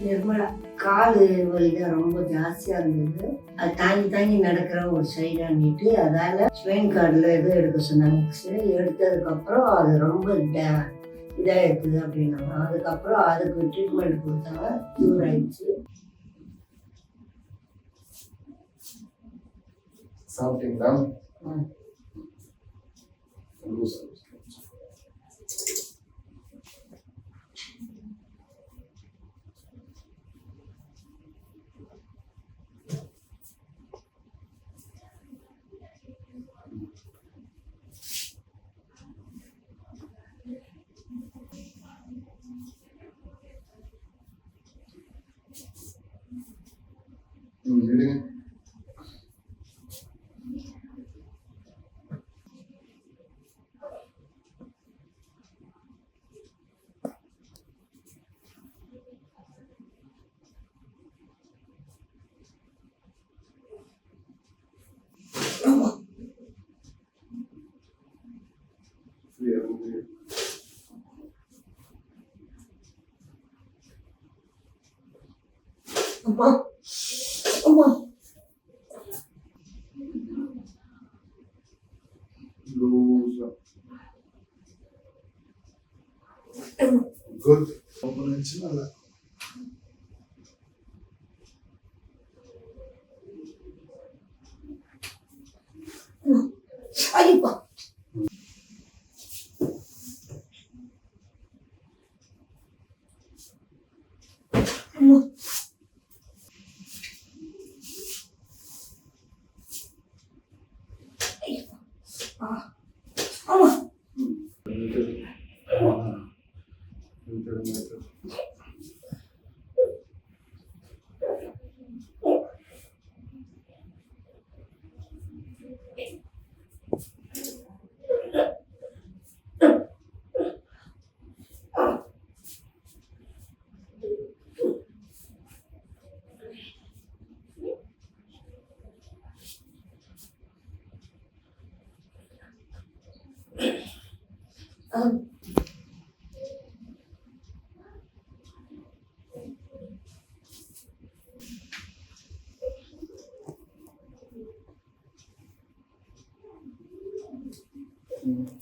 நிர்மலா கால் வலி தான் ரொம்ப ஜாஸ்தியா இருந்தது. அது தாங்கி தாங்கி நடக்கிற ஒரு சைடான்னிட்டு அதால ஸ்வெயின் கார்டில் இது எடுக்க சொன்னாங்க. X-ray. எடுத்ததுக்கப்புறம் அது ரொம்ப டே- இதா இருக்குது அப்படின்னாங்க. அதுக்கப்புறம் அதுக்கு ட்ரீட்மெண்ட் கொடுத்தாங்க க்யூர் ஆயிடுச்சு. சாப்பிட்டீங்களா? Unbedingt. Yeah, we'll do. 어머. 로자. 굿. 오늘 지나가. 아이고.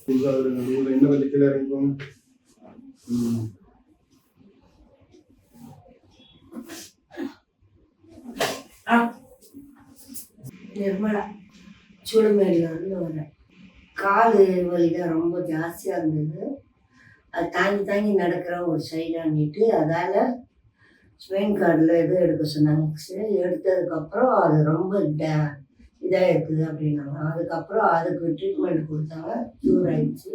പുതുതായിട്ട് നിർമ്മല ചൂടുമേലാണ് എന്ന് கால் வலி தான் ரொம்ப ஜாஸ்தியாக இருந்தது. அது தாங்கி தாங்கி நடக்கிற ஒரு சைடான்னிட்டு அதால் ஸ்வைன் கார்டில் எதுவும் எடுக்க சொன்னாங்க? சரி எடுத்ததுக்கப்புறம் அது ரொம்ப டே இதாக இருக்குது அப்படின்னாங்க. அதுக்கப்புறம் அதுக்கு ட்ரீட்மெண்ட் கொடுத்தாங்க க்யூர் ஆயிடுச்சு.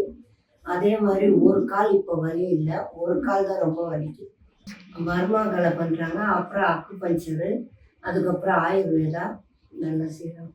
அதே மாதிரி ஒரு கால் இப்போ வலி இல்லை. ஒரு கால் தான் ரொம்ப வலிக்கு. மர்மாக்களை பண்ணுறாங்க அப்புறம் அக்கு பஞ்சரு அதுக்கப்புறம் ஆயுர்வேதா நல்ல சீரம்